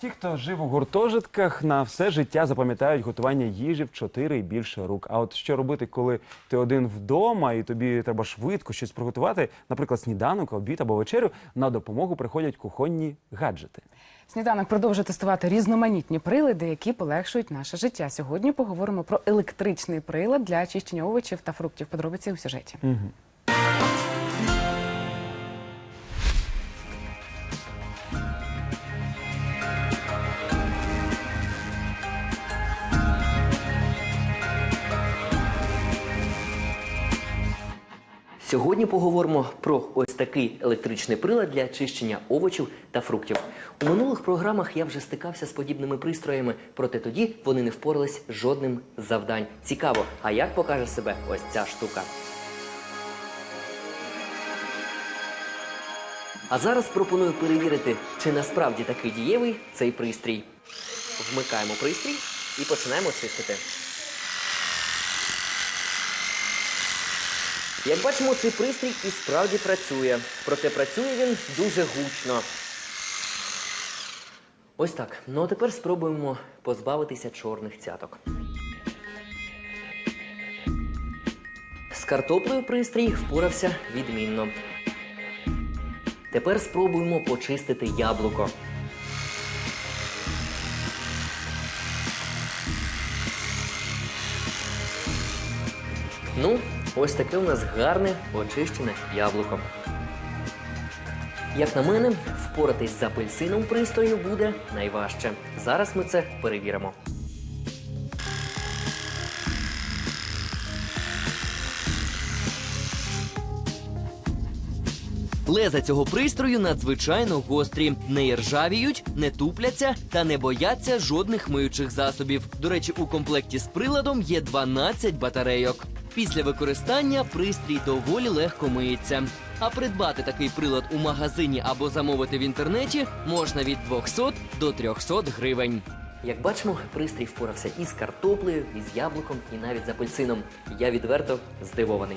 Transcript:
Ті, хто жив у гуртожитках, на все життя запам'ятають готування їжі в чотири і більше рук. А от що робити, коли ти один вдома і тобі треба швидко щось приготувати, наприклад, сніданок, обід або вечерю, на допомогу приходять кухонні гаджети. Сніданок продовжує тестувати різноманітні прилади, які полегшують наше життя. Сьогодні поговоримо про електричний прилад для очищення овочів та фруктів. Подробиці у сюжеті. Сьогодні поговоримо про ось такий електричний прилад для очищення овочів та фруктів. У минулих програмах я вже стикався з подібними пристроями, проте тоді вони не впорались жодним завдань. Цікаво, а як покаже себе ось ця штука? А зараз пропоную перевірити, чи насправді такий дієвий цей пристрій. Вмикаємо пристрій і починаємо чистити. Як бачимо, цей пристрій і справді працює. Проте працює він дуже гучно. Ось так. Ну а тепер спробуємо позбавитися чорних цяток. З картоплею пристрій впорався відмінно. Тепер спробуємо почистити яблуко. Ну, ось таке у нас гарне очищене яблуко. Як на мене, впоратись з апельсином пристрою буде найважче. Зараз ми це перевіримо. Леза цього пристрою надзвичайно гострі, не іржавіють, не тупляться та не бояться жодних миючих засобів. До речі, у комплекті з приладом є 12 батарейок. Після використання пристрій доволі легко миється. А придбати такий прилад у магазині або замовити в інтернеті можна від 200 до 300 гривень. Як бачимо, пристрій впорався і з картоплею, і з яблуком, і навіть з апельсином. Я відверто здивований.